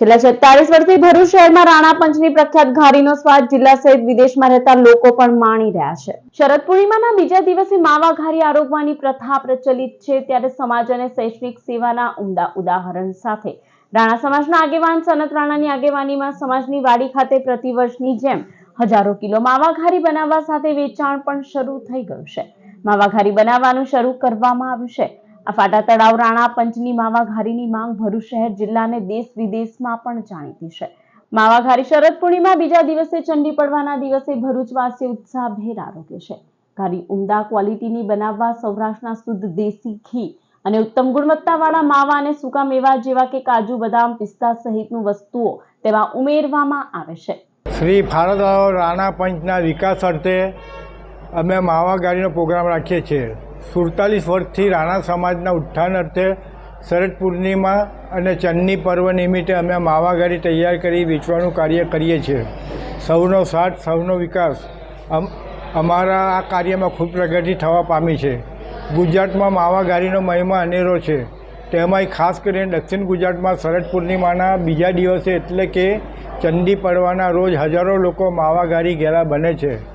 છેલ્લા સત્તાવીસ વર્ષથી ભરૂચ શહેરમાં રાણા પંચની પ્રખ્યાત ઘારીનો સ્વાદ જિલ્લા સહિત વિદેશમાં રહેતા લોકો પણ માણી રહ્યા છે. શરદ પૂર્ણિમાના બીજા દિવસે માવા ઘારી આરોગવાની પ્રથા પ્રચલિત છે ત્યારે સમાજ અને શૈક્ષણિક સેવાના ઉમદા ઉદાહરણ સાથે. રાણા સમાજના આગેવાન સનત રાણાની આગેવાનીમાં સમાજની વાડી ખાતે પ્રતિવર્ષની જેમ હજારો કિલો માવા ઘારી બનાવવા સાથે વેચાણ પણ શરૂ થઈ ગયું છે. માવા ઘારી બનાવવાનું શરૂ કરવામાં આવ્યું છે. આ ફાટા તળાવ રાણા પંચની માવા ઘારીની માંગ ભરૂચ શહેર જિલ્લાને દેશ વિદેશમાં પણ જાણીતી છે. માવાઘારી શરદ પૂર્ણિમા બીજા દિવસે ચંડી પડવાના દિવસે ભરૂચવાસી ઉત્સાહભેર આરોગ્ય છે. ઘારી ઉમદા ક્વોલિટીની બનાવવા સૌરાષ્ટ્રના શુદ્ધ દેશી ઘી અને ઉત્તમ ગુણવત્તાવાળા માવા અને સૂકા મેવા જેવા કે કાજુ, બદામ, પિસ્તા સહિતનું વસ્તુઓ તેમાં ઉમેરવામાં આવે છે. શ્રી ભારત રાણા પંચના વિકાસ અર્થે અમે માવા ગાડીનો પ્રોગ્રામ રાખીએ છીએ. સુડતાલીસ વર્ષથી રાણા સમાજના ઉત્થાન અર્થે શરદ પૂર્ણિમા અને ચન્ની પર્વ નિમિત્તે અમે માવાગાડી તૈયાર કરી વેચવાનું કાર્ય કરીએ છીએ. સૌનો સાથ, સૌનો વિકાસ અમ, અમારા આ કાર્યમાં ખૂબ પ્રગતિ થવા પામી છે. ગુજરાતમાં માવાગારીનો મહિમા અનેરો છે. તેમાંય ખાસ કરીને દક્ષિણ ગુજરાતમાં શરદ પૂર્ણિમાના બીજા દિવસે એટલે કે ચંડી પડવાના રોજ હજારો લોકો માવાગારી ઘેરા બને છે.